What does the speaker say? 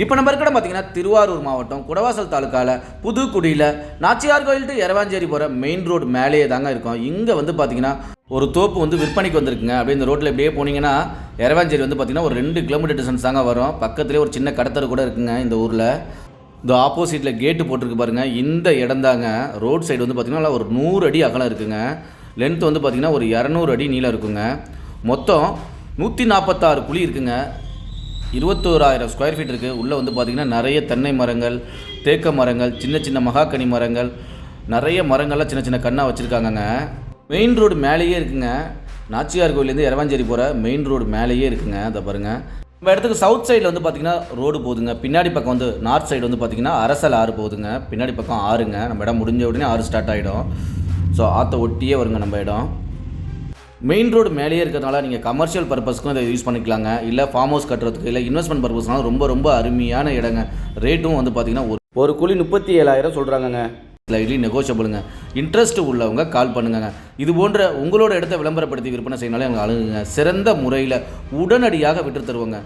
இப்போ நம்ம இருக்கிற பார்த்தீங்கன்னா திருவாரூர் மாவட்டம் குடவாசல் தாலுக்காவில் புதுக்குடியில் நாச்சியார் கோயில் டு எரவாஞ்சேரி போகிற மெயின் ரோடு மேலேயே தாங்க இருக்கும். இங்கே வந்து பார்த்தீங்கன்னா ஒரு தோப்பு வந்து விற்பனைக்கு வந்திருக்குங்க. அப்படியே இந்த ரோட்டில் இப்படியே போனீங்கன்னா எரவாஞ்சேரி வந்து பார்த்தீங்கன்னா ஒரு ரெண்டு கிலோமீட்டர் டிஸ்டன்ஸ் தாங்க வரும். பக்கத்துலேயே ஒரு சின்ன கடத்தர் கூட இருக்குங்க இந்த ஊரில். இந்த ஆப்போசிட்டில் கேட்டு போட்டிருக்கு பாருங்க. இந்த இடம் தாங்க. ரோட் சைடு வந்து பார்த்திங்கன்னா ஒரு நூறு அடி அகலம் இருக்குங்க. லென்த் வந்து பார்த்திங்கன்னா ஒரு இரநூறு அடி நீளம் இருக்குங்க. மொத்தம் நூற்றி நாற்பத்தாறு குழி இருக்குங்க. இருபத்தோராயிரம் ஸ்கொயர் ஃபீட் இருக்குது உள்ளே வந்து பார்த்திங்கன்னா நிறைய தென்னை மரங்கள் தேக்க மரங்கள் சின்ன சின்ன மகாக்கனி மரங்கள் நிறைய மரங்கள்லாம் சின்ன சின்ன கண்ணாக வச்சுருக்காங்கங்க. மெயின் ரோடு மேலேயே இருக்குங்க. நாச்சியார் கோயிலேருந்து இரவாஞ்சேரி போகிற மெயின் ரோடு மேலேயே இருக்குங்க. அதை பாருங்கள் நம்ம இடத்துக்கு சவுத் சைடில் வந்து பார்த்திங்கன்னா ரோடு போகுதுங்க. பின்னாடி பக்கம் வந்து நார்த் சைடு வந்து பார்த்திங்கன்னா அரசல் ஆறு போகுதுங்க. பின்னாடி பக்கம் ஆறுங்க. நம்ம இடம் முடிஞ்ச உடனே ஆறு ஸ்டார்ட் ஆகிடும் ஸோ ஆற்ற ஒட்டியே வருங்க நம்ம இடம். மெயின் ரோடு மேலேயே இருக்கிறதுனால நீங்கள் கமர்ஷியல் பர்பஸ்க்கும் இதை யூஸ் பண்ணிக்கலாங்க. இல்லை ஃபார்ம் ஹவுஸ் கட்டுறதுக்கு இல்லை இன்வெஸ்ட்மெண்ட் பர்பஸ்னாலும் ரொம்ப ரொம்ப அருமையான இடங்க. ரேட்டும் வந்து பார்த்தீங்கன்னா ஒரு ஒரு குழி முப்பத்தி ஏழாயிரம் சொல்கிறாங்கங்க ஸ்லைட்லி நெகோஷியபிளுங்க இன்ட்ரெஸ்ட் உள்ளவங்க கால் பண்ணுங்கங்க. இது போன்ற உங்களோட இடத்த விளம்பரப்படுத்தி விற்பனை செய்யனாலும் எங்களுக்கு அழுகுங்க. சிறந்த முறையில் உடனடியாக விட்டு தருவோங்க.